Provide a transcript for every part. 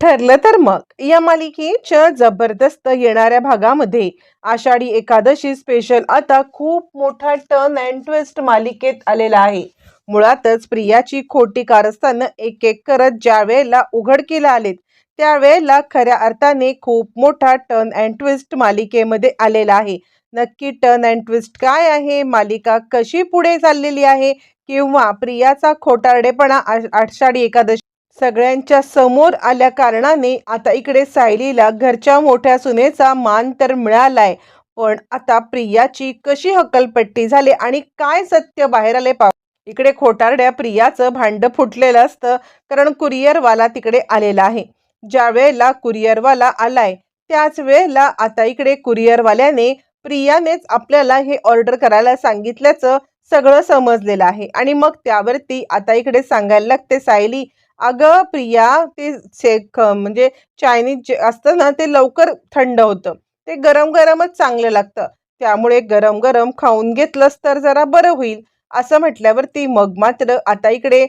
ठरलं तर मग. या मालिकेच्या जबरदस्त येणाऱ्या भागामध्ये आषाढी एकादशी स्पेशल आता खूप मोठा टर्न अँड ट्विस्ट मालिकेत आलेला आहे. मुळातच प्रियाची खोटी कारस्थानं एक एक करत ज्या वेळेला उघडकीला आलेत त्यावेळेला खऱ्या अर्थाने खूप मोठा टर्न अँड ट्विस्ट मालिकेमध्ये आलेला आहे. नक्की टर्न अँड ट्विस्ट काय आहे? मालिका कशी पुढे चाललेली आहे? किंवा प्रियाचा खोटारडेपणा आ- आषाढी एकादशी सगळ्यांच्या समोर आल्या कारणाने आता इकडे सायलीला घरच्या मोठ्या सुनेचा मान तर मिळालाय पण आता प्रियाची कशी हकलपट्टी झाली आणि काय सत्य बाहेर आले पाहू इकडे खोटारड्या प्रियाचं भांड फुटलेलं असतं कारण कुरिअरवाला तिकडे आलेला आहे. ज्या वेळेला कुरिअरवाला आलाय त्याच वेळेला आता इकडे कुरिअरवाल्याने प्रियानेच आपल्याला हे ऑर्डर करायला सांगितल्याचं सगळं समजलेलं आहे. आणि मग त्यावरती आता इकडे सांगायला लागते सायली अगं प्रिया ते से ख- म्हणजे चायनीज जे असतं ना ते लवकर थंड होतं. ते गरम गरमच चांगलं लागतं. त्यामुळे गरम गरम खाऊन घेतलंस तर जरा बरं होईल. असं म्हटल्यावर ती मग मात्र आता इकडे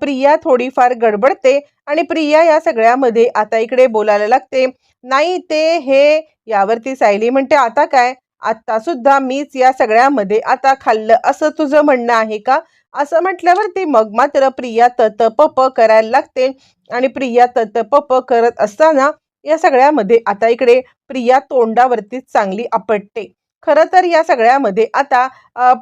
प्रिया थोडीफार गडबडते आणि प्रिया या सगळ्यामध्ये आता इकडे बोलायला लागते. नाही ते हे यावरती सायली म्हणते आता काय? आता सुद्धा मीच या सगळ्यामध्ये आता खाल्लं. असं तुझं म्हणणं आहे का? असं म्हटल्यावरती मग मात्र प्रिया तत पप करायला लागते. आणि प्रिया तत पप करत असताना या सगळ्यामध्ये आता इकडे प्रिया तोंडावरती चांगली आपटते. खरं तर या सगळ्यामध्ये आता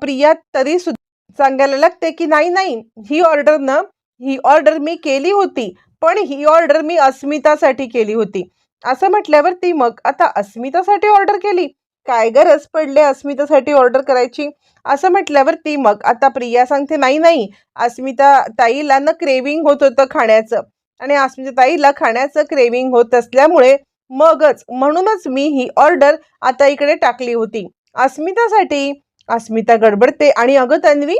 प्रिया तरी सुद्धा सांगायला लागते की नाही नाही ही ऑर्डर ना ही ऑर्डर मी केली होती पण ही ऑर्डर मी अस्मितासाठी केली होती. असं म्हटल्यावरती मग आता अस्मितासाठी ऑर्डर केली. काय गरज पडले अस्मितासाठी ऑर्डर करायची? असं म्हटल्यावरती मग आता प्रिया सांगते नाही नाही अस्मिता ताईला ना क्रेविंग होत होतं खाण्याचं. आणि अस्मिता ताईला खाण्याचं क्रेविंग होत असल्यामुळे मगच म्हणूनच मी ही ऑर्डर आता इकडे टाकली होती. अस्मितासाठी अस्मिता गडबडते आणि अगं तन्वी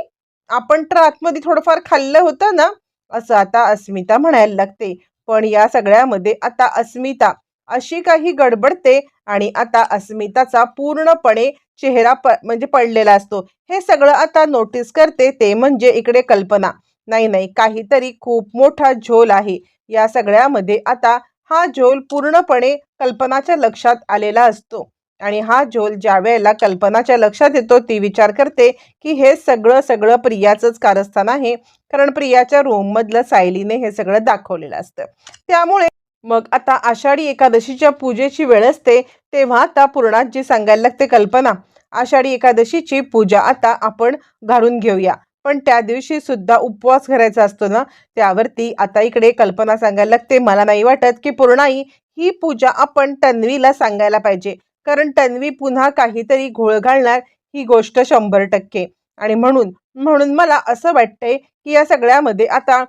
आपण तर आतमध्ये थोडंफार खाल्लं होतं ना? असं आता अस्मिता म्हणायला लागते. पण या सगळ्यामध्ये आता अस्मिता अशी काही गडबडते आणि आता अस्मिताचा पूर्णपणे चेहरा प म्हणजे पडलेला असतो. हे सगळं आता नोटीस करते ते म्हणजे इकडे कल्पना. नाही नाही काहीतरी खूप मोठा झोल आहे. या सगळ्यामध्ये आता हा झोल पूर्णपणे कल्पनाच्या लक्षात आलेला असतो. आणि हा झोल ज्या वेळेला कल्पनाच्या लक्षात येतो ती विचार करते की हे सगळं सगळं प्रियाचंच कारस्थान आहे. कारण प्रियाच्या रूममधलं सायलीने हे सगळं दाखवलेलं असतं. त्यामुळे मग आता आषाढी एकादशीच्या पूजेची वेळ असते तेव्हा आता पूर्णाजी सांगायला लागते कल्पना. आषाढी एकादशीची पूजा आता आपण घालून घेऊया. पण त्या दिवशी सुद्धा उपवास करायचा असतो ना त्यावरती आता इकडे कल्पना सांगायला लागते. मला नाही वाटत की पूर्णाई ही पूजा आपण तन्वीला सांगायला पाहिजे. कारण तन्वी पुन्हा काहीतरी घोळ घालणार ही गोष्ट शंभर टक्के. आणि म्हणून म्हणून मला असं वाटतंय की या सगळ्यामध्ये आता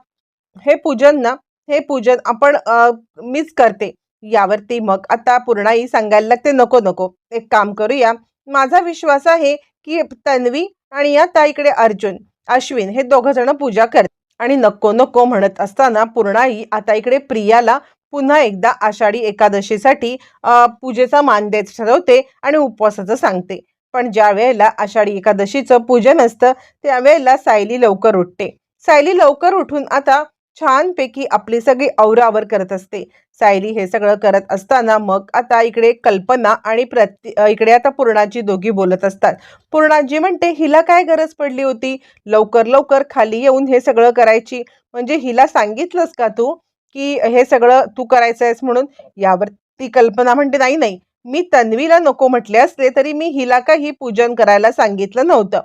हे पूजन ना हे पूजन आपण मीच करते. यावरती मग आता पूर्णाई सांगायला लागते नको नको. एक काम करूया. माझा विश्वास आहे की तन्वी आणि आता इकडे अर्जुन अश्विन हे दोघ जण पूजा करतात आणि नको नको म्हणत असताना पूर्णाई आता इकडे प्रियाला पुन्हा एकदा आषाढी एकादशीसाठी पूजेचा मान देत ठरवते आणि उपवासाचं सांगते. पण ज्या वेळेला आषाढी एकादशीचं पूजन असतं त्यावेळेला सायली लवकर उठते. सायली लवकर उठून आता छानपैकी आपली सगळी औरावर करत असते. सायली हे सगळं करत असताना मग आता इकडे कल्पना आणि प्रति इकडे आता पूर्णाजी दोघी बोलत असतात. पूर्णाजी म्हणते हिला काय गरज पडली होती? लवकर लवकर खाली येऊन हे सगळं करायची. म्हणजे हिला सांगितलंस का तू की हे सगळं तू करायचं आहेस म्हणून? यावर ती कल्पना म्हणते नाही नाही. मी तन्वीला नको म्हटले असते तरी मी हिला काही पूजन करायला सांगितलं नव्हतं.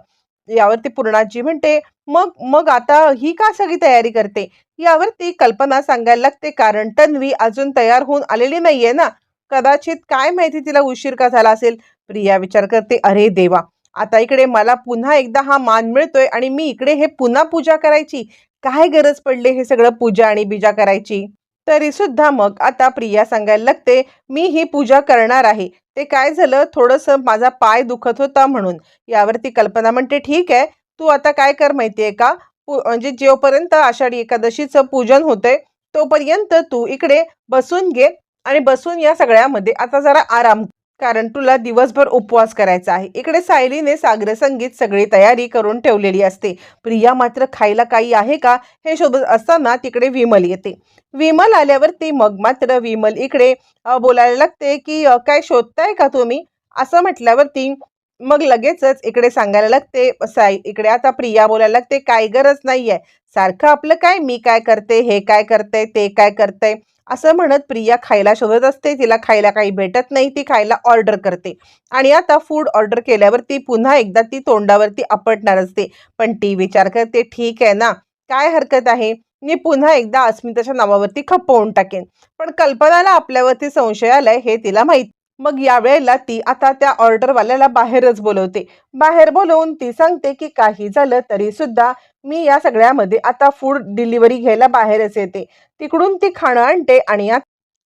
यावरती पूर्णाजी म्हणते मग मग आता ही का सगळी तयारी करते? यावरती कल्पना सांगायला लागते. कारण तन्वी अजून तयार होऊन आलेली नाहीये ना. कदाचित काय माहिती तिला उशीर का झाला असेल? प्रिया विचार करते अरे देवा आता इकडे मला पुन्हा एकदा हा मान मिळतोय आणि मी इकडे हे पुन्हा पूजा करायची. काय गरज पडले हे सगळं पूजा आणि बीजा करायची? तरी सुद्धा मग आता प्रिया सांगायला लागते मी ही पूजा करणार आहे. ते काय झालं? थोडंसं माझा पाय दुखत होता म्हणून. यावरती कल्पना म्हणते ठीक आहे. तू आता काय कर माहितीये का? म्हणजे जोपर्यंत आषाढी एकादशीचं पूजन होतंय तोपर्यंत तू इकडे बसून घे आणि बसून या सगळ्यामध्ये आता जरा आराम कारण तुला दिवसभर उपवास करायचा आहे. इकडे सायलीने सागर संगीत सगळी तयारी करून ठेवलेली असते. प्रिया मात्र खायला काही आहे का? हे शोधत असताना तिकडे विमल येते. विमल आल्यावरती मग मात्र विमल इकडे बोलायला लागते की काय शोधताय का तुम्ही? असं म्हटल्यावरती मग लगेचच इकडे सांगायला लागते साई इकडे आता प्रिया बोलायला लागते काय गरज नाहीये. सारखं आपलं काय? मी काय करते? हे काय करते? ते काय करते? असं म्हणत प्रिया खायला शोधत असते. तिला खायला काही भेटत नाही. ती खायला ऑर्डर करते. आणि आता फूड ऑर्डर केल्यावरती पुन्हा एकदा ती तोंडावरती आपटणार असते. पण ती विचार करते ठीक आहे ना. काय हरकत आहे? मी पुन्हा एकदा अस्मिताच्या नावावरती खपवून टाकेन. पण कल्पनाला आपल्यावरती संशय आलाय हे तिला माहीत मग यावेळेला ती आता त्या ऑर्डरवाल्याला बाहेरच बोलवते. बाहेर बोलवून ती सांगते की काही झालं तरी सुद्धा मी या सगळ्यामध्ये आता फूड डिलिव्हरी घ्यायला बाहेरच येते. तिकडून ती खाणं आणते आणि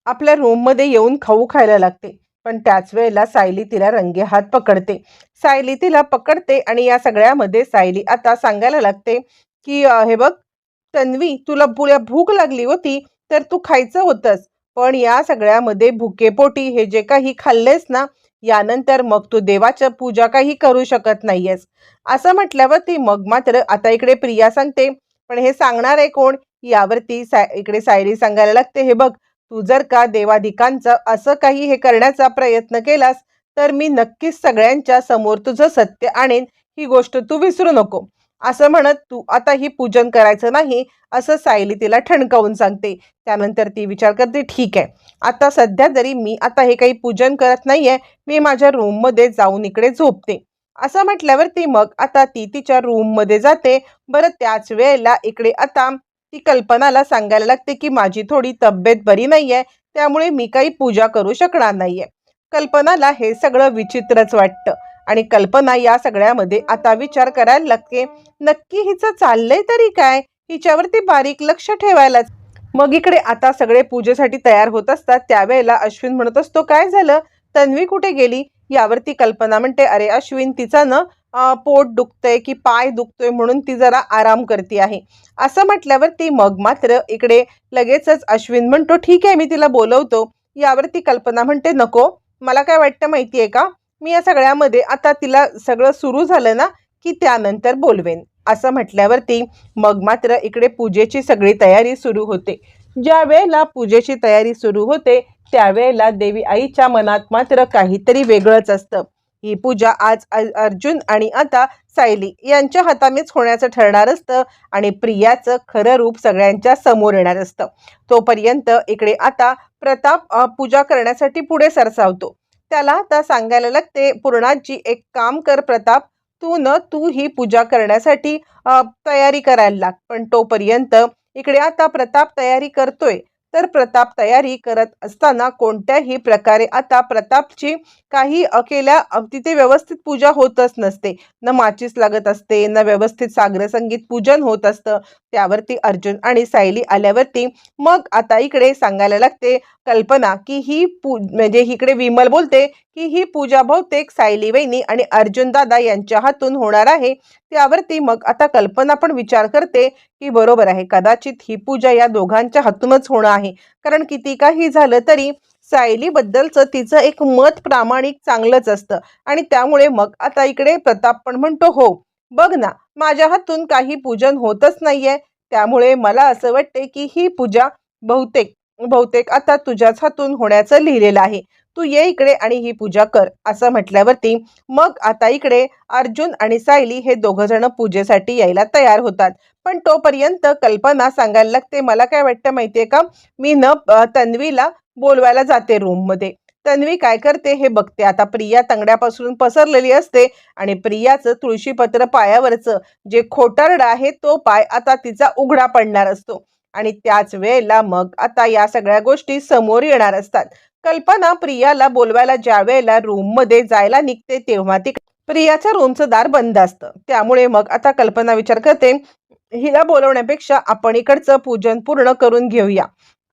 आपल्या रूममध्ये येऊन खाऊ खायला लागते. पण त्याच वेळेला सायली तिला रंगे हात पकडते. सायली तिला पकडते आणि या सगळ्यामध्ये सायली आता सांगायला लागते की हे बघ तन्वी तुला पुऱ्या भूक लागली होती तर तू खायचं होतंस. पण या सगळ्यामध्ये भुकेपोटी हे जे काही खाल्लेस ना यानंतर मग तू देवाच्या पूजा काही करू शकत नाहीयेस. असं म्हटल्यावर ती मग मात्र आता इकडे प्रिया सांगते पण हे सांगणार आहे कोण? यावरती सा इकडे सायरी सांगायला लागते हे बघ तू जर का देवाधिकांचं असं काही हे करण्याचा प्रयत्न केलास तर मी नक्कीच सगळ्यांच्या समोर तुझं सत्य आणेन ही गोष्ट तू विसरू नको. असं म्हणत तू आता ही पूजन करायचं नाही असं सायली तिला ठणकावून सांगते. त्यानंतर ती विचार करते ठीक आहे. आता सध्या जरी मी आता हे काही पूजन करत नाही आहे मी माझ्या रूममध्ये जाऊन इकडे झोपते. असं म्हटल्यावर ती मग आता ती तिच्या रूममध्ये जाते. बरं त्याच वेळेला इकडे आता ती कल्पनाला सांगायला लागते की माझी थोडी तब्येत बरी नाही आहे त्यामुळे मी काही पूजा करू शकणार नाहीये. कल्पनाला हे सगळं विचित्रच वाटतं. आणि कल्पना या सगळ्यामध्ये आता विचार करायला लागते. नक्की हिचं चाललंय तरी काय? हिच्यावरती बारीक लक्ष ठेवायलाच मग इकडे आता सगळे पूजेसाठी तयार होत असतात. त्यावेळेला अश्विन म्हणत असतो काय झालं? तन्वी कुठे गेली? यावरती कल्पना म्हणते अरे अश्विन तिचा ना पोट दुखतंय की पाय दुखतोय म्हणून ती जरा आराम करते आहे. असं म्हटल्यावरती मग मात्र इकडे लगेचच अश्विन म्हणतो ठीक आहे मी तिला बोलवतो. यावरती कल्पना म्हणते नको. मला काय वाटतं माहिती आहे का? मी या सगळ्यामध्ये आता तिला सगळं सुरू झालं ना की त्यानंतर बोलवेन. असं म्हटल्यावरती मग मात्र इकडे पूजेची सगळी तयारी सुरू होते. ज्या वेळेला पूजेची तयारी सुरू होते त्यावेळेला देवी आईच्या मनात मात्र काहीतरी वेगळंच असतं. ही पूजा आज अर्जुन आणि आता सायली यांच्या हातानेच होण्याचं ठरणार असतं आणि प्रियाचं खरं रूप सगळ्यांच्या समोर येणार असतं. तोपर्यंत इकडे आता प्रताप पूजा करण्यासाठी पुढे सरसावतो. त्याला आता सांगायला लागते पूर्णाजी एक काम कर प्रताप तू न तू ही पूजा करण्यासाठी तयारी करायला लाग. पण तोपर्यंत इकडे आता प्रताप तयारी करतोय. तर प्रताप तयारी करत असताना कोणत्याही प्रकारे आता प्रतापची काही अकेल्या तिथे व्यवस्थित पूजा होतच नसते. न माचीस लागत असते न व्यवस्थित सागर संगीत पूजन होत असतं. त्यावरती अर्जुन आणि सायली आल्यावरती मग आता इकडे सांगायला लागते कल्पना की ही पू म्हणजे इकडे विमल बोलते की ही पूजा बहुतेक सायली वहिनी आणि अर्जुन दादा यांच्या हातून होणार आहे. त्यावरती मग आता कल्पना पण विचार करते की बरोबर आहे कदाचित ही पूजा या दोघांच्या हातूनच होणं आहे. कारण किती काही झालं तरी सायलीबद्दलचं तिचं एक मत प्रामाणिक चांगलंच असतं. आणि त्यामुळे मग आता इकडे प्रताप पण म्हणतो हो बघ ना माझ्या हातून काही पूजन होतच नाहीये. त्यामुळे मला असं वाटते की ही पूजा बहुतेक बहुतेक आता तुझ्याच हातून होण्याचं लिहिलेलं आहे. तू ये इकडे आणि ही पूजा कर असं म्हटल्यावरती मग आता इकडे अर्जुन आणि सायली हे दोघं जण पूजेसाठी यायला तयार होतात. पण तोपर्यंत कल्पना सांगायला लागते मला काय वाटतं माहितीये का? मी न तन्वीला बोलवायला जाते रूममध्ये. तन्वी काय करते हे बघते. आता प्रिया तंगड्यापासून पसरलेली असते आणि प्रियाचं तुळशीपत्र पायावरचं जे खोटारडा आहे तो पाय आता तिचा उघडा पडणार असतो. आणि त्याच वेळेला मग आता या सगळ्या गोष्टी समोर येणार असतात. कल्पना प्रियाला बोलवायला ज्या वेळेला रूममध्ये जायला निघते तेव्हा ती प्रियाच्या रूमचं दार बंद असतं. त्यामुळे मग आता कल्पना विचार करते हिला बोलवण्यापेक्षा आपण इकडचं पूजन पूर्ण करून घेऊया.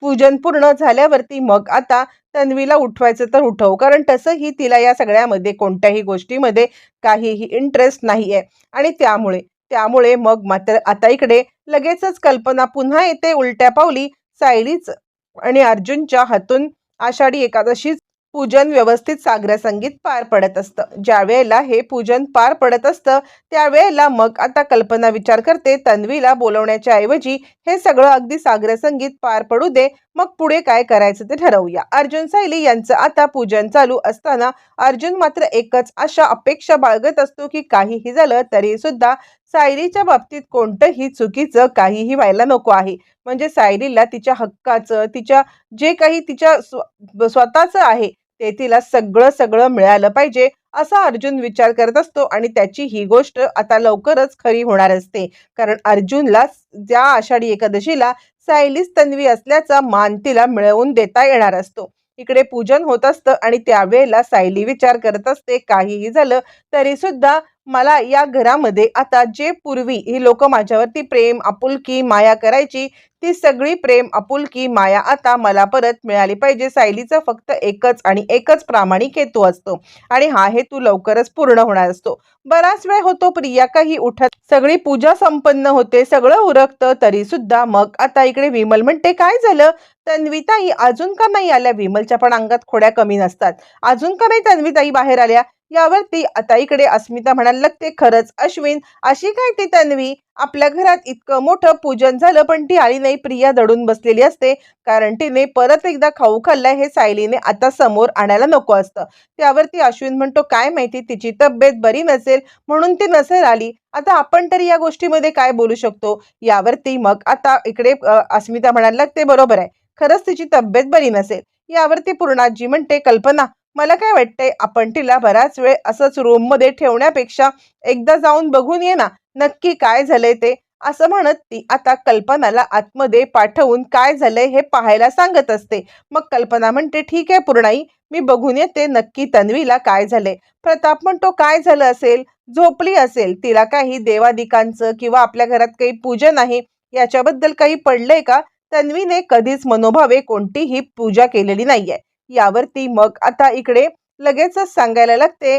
पूजन पूर्ण झाल्यावरती मग आता तन्वीला उठवायचं तर उठव कारण तसंही तिला या सगळ्यामध्ये कोणत्याही गोष्टीमध्ये काहीही इंटरेस्ट नाही आहे आणि त्यामुळे त्यामुळे मग मात्र आता इकडे लगेचच कल्पना पुन्हा येते उलट्या पावली सायलीच आणि अर्जुनच्या हातून आषाढी एकादशीच पूजन व्यवस्थित साग्र संगीत पार पडत असतं. ज्या वेळेला हे पूजन पार पडत असतं त्यावेळेला मग आता कल्पना विचार करते तन्वीला बोलवण्याच्या ऐवजी हे सगळं अगदी साग्र संगीत पार पडू दे मग पुढे काय करायचं ते ठरवूया. अर्जुन सायली यांचं आता पूजन चालू असताना अर्जुन मात्र एकच अशा अपेक्षा बाळगत असतो की काहीही झालं तरी सुद्धा सायलीच्या बाबतीत कोणतंही चुकीचं काहीही व्हायला नको आहे. म्हणजे सायलीला तिच्या हक्काचं तिच्या जे काही तिच्या स्व स्वतःचं आहे ते तिला सगळं सगळं मिळालं पाहिजे. असा अर्जुन विचार करत असतो आणि त्याची ही गोष्ट आता लवकरच खरी होणार असते. कारण अर्जुनला ज्या आषाढी एकादशीला सायलीस तन्वी असल्याचा मान तिला मिळवून देता येणार असतो. इकडे पूजन होत असतं आणि त्यावेळेला सायली विचार करत असते. काहीही झालं तरी सुद्धा मला या घरामध्ये आता जे पूर्वी ही लोक माझ्यावरती प्रेम आपुलकी माया करायची ती सगळी प्रेम आपुलकी माया आता मला परत मिळाली पाहिजे. सायलीचा फक्त एकच आणि एकच प्रामाणिक हेतू असतो आणि हा हेतू लवकरच पूर्ण होणार असतो. बराच वेळ होतो प्रिया काही उठत सगळी पूजा संपन्न होते सगळं उरकतं तरी सुद्धा मग आता इकडे विमल म्हणते काय झालं? तन्वीताई अजून का नाही आल्या? विमलच्या पण अंगात खोड्या कमी नसतात. अजून का नाही तन्वीताई बाहेर आल्या? यावरती आता इकडे अस्मिता म्हणायला लागते खरंच अश्विन. अशी काय ती तन्वी? आपल्या घरात इतकं मोठं पूजन झालं पण ती आली नाही प्रिया दडून बसलेली असते. कारण तिने परत एकदा खाऊ खाल्लाय हे सायलीने आता समोर आणायला नको असतं. त्यावरती अश्विन म्हणतो काय माहिती तिची तब्येत बरी नसेल म्हणून ती नसेल आली. आता आपण तरी या गोष्टीमध्ये काय बोलू शकतो? यावरती मग आता इकडे अस्मिता म्हणायला लागते बरोबर आहे. खरंच तिची तब्येत बरी नसेल. यावरती पूर्णाजी म्हणते कल्पना मला काय वाटतंय आपण तिला बराच वेळ असंच रूममध्ये ठेवण्यापेक्षा एकदा जाऊन बघून ये ना नक्की काय झालंय ते. असं म्हणत ती आता कल्पनाला आतमध्ये पाठवून काय झालंय हे पाहायला सांगत असते. मग कल्पना म्हणते ठीक आहे पूर्णाई मी बघून येते नक्की तन्वीला काय झालंय. प्रताप म्हणतो काय झालं असेल? झोपली असेल. तिला काही देवादिकांचं किंवा आपल्या घरात काही पूजन आहे याच्याबद्दल काही पडलंय का? तन्वीने कधीच मनोभावे कोणतीही पूजा केलेली नाहीये. यावरती मग आता इकडे लगेचच सांगायला लागते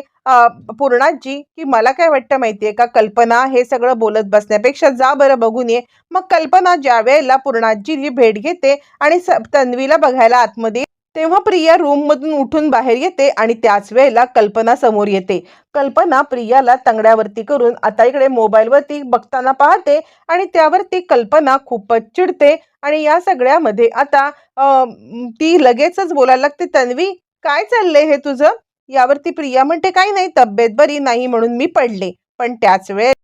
पूर्णाजी की मला काय वाटतं माहितीये का कल्पना हे सगळं बोलत बसण्यापेक्षा जा बरं बघून ये. मग कल्पना ज्या वेळेला पूर्णाजी भेट घेते आणि स- तन्वीला बघायला आतमध्ये तेव्हा प्रिया रूममधून उठून बाहेर येते आणि त्याच वेळेला कल्पना समोर येते. कल्पना प्रियाला तंगड्यावरती करून आता इकडे मोबाईलवरती बघताना पाहते आणि त्यावरती कल्पना खूपच चिडते आणि या सगळ्यामध्ये आता ती लगेचच बोलायला लागते तन्वी काय चाललंय हे तुझं? यावरती प्रिया म्हणते काही नाही तब्येत बरी नाही म्हणून मी पडले. पण त्याच वेळेस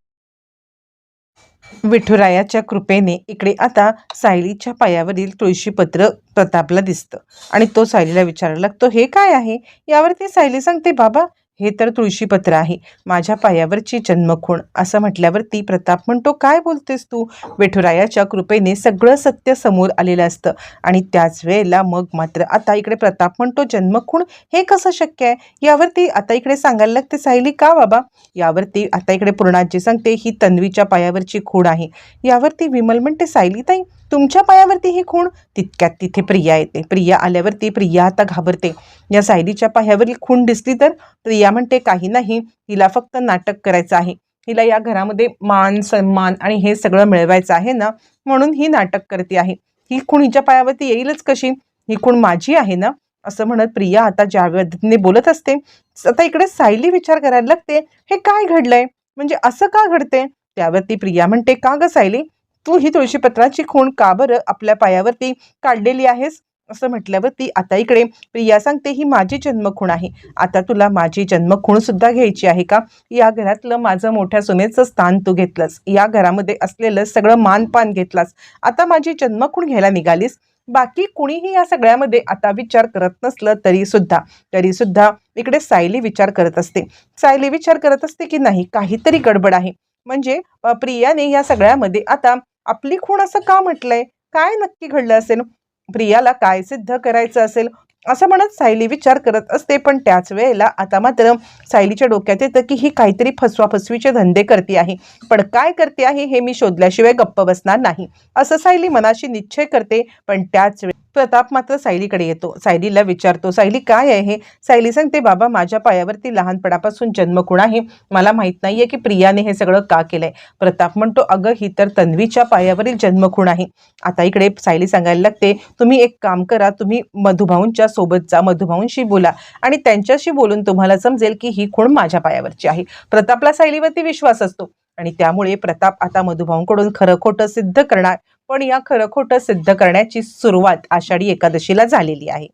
विठुरायाच्या कृपेने इकडे आता सायलीच्या पायावरील तुळशीपत्र प्रतापला दिसतं. आणि तो सायलीला विचारायला लागतो हे काय आहे? यावर ती सायली सांगते बाबा हे तर तुळशीपत्र आहे. माझ्या पायावरची जन्मखूण. असं म्हटल्यावरती प्रताप म्हणतो काय बोलतेस तू? विठुरायाच्या कृपेने सगळं सत्य समोर आलेलं असतं. आणि त्याच वेळेला मग मात्र आता इकडे प्रताप म्हणतो जन्मखूण? हे कसं शक्य आहे? यावरती आता इकडे सांगायला लागते सायली का बाबा? यावरती आता इकडे पूर्णाजी सांगते ही तन्वीच्या पायावरची खूण आहे. यावरती विमल म्हणते सायली ताई तुमच्या पायावरती ही खूण तितक्यात तिथे प्रिया येते. प्रिया आल्यावरती प्रिया आता घाबरते. या सायलीच्या पायावरील खूण दिसली तर प्रिया म्हणते काही नाही हिला फक्त नाटक करायचं आहे. हिला या घरामध्ये मान सन्मान आणि हे सगळं मिळवायचं आहे ना म्हणून ही नाटक करते आहे. ही खूण हिच्या पायावरती येईलच कशी? ही खूण माझी आहे ना? असं म्हणत प्रिया आता ज्या पद्धतीने बोलत असते आता इकडे सायली विचार करायला लागते. हे काय घडलंय? म्हणजे असं का घडते त्यावरती प्रिया म्हणते का ग सायली? तू ही तुळशीपत्राची खूण का बरं आपल्या पायावरती काढलेली आहेस? असं म्हटल्यावरती आता इकडे प्रिया सांगते ही माझी जन्मखूण आहे. आता तुला माझी जन्मखूण सुद्धा घ्यायची आहे का? या घरातलं माझं मोठ्या सुनेचं स्थान तू घेतलंस. या घरामध्ये असलेलं सगळं मानपान घेतलास. आता माझी जन्मखूण घ्यायला निघालीस. बाकी कुणीही या सगळ्यामध्ये आता विचार करत नसलं तरी सुद्धा तरी सुद्धा इकडे सायली विचार करत असते. सायली विचार करत असते की नाही काहीतरी गडबड आहे. म्हणजे प्रियाने या सगळ्यामध्ये आता आपली खूण असं का म्हटलंय? काय नक्की घडलं असेल? प्रियाला काय सिद्ध करायचं असेल? असं म्हणत सायली विचार करत असते पण त्याच वेळेला आता मात्र सायलीच्या डोक्यात येतं की ही काहीतरी फसवाफसवीचे धंदे करते आहे. पण काय करते आहे हे मी शोधल्याशिवाय गप्प बसणार नाही असं सायली मनाशी निश्चय करते पण त्याच वेळी प्रताप मात्र सायलीकडे येतो. सायलीला विचारतो सायली काय आहे सायली सांगते बाबा माझ्या पायावरती लहानपणापासून जन्मखूण आहे? मला माहीत नाहीये की प्रियाने हे सगळं का केलंय. प्रताप म्हणतो अगं ही तर तन्वीच्या पायावरील जन्मखूण आहे? आता इकडे सायली सांगायला लागते तुम्ही एक काम करा तुम्ही मधुभाऊंच्या सोबत जा मधुभाऊंशी बोला आणि त्यांच्याशी बोलून तुम्हाला समजेल की ही खूण माझ्या पायावरची आहे. प्रतापला सायलीवरती विश्वास असतो आणि त्यामुळे प्रताप आता मधुभाऊंकडून खरं खोटं सिद्ध करणार. पण या खरं खोटं सिद्ध करण्याची सुरुवात आषाढी एकादशीला झालेली आहे.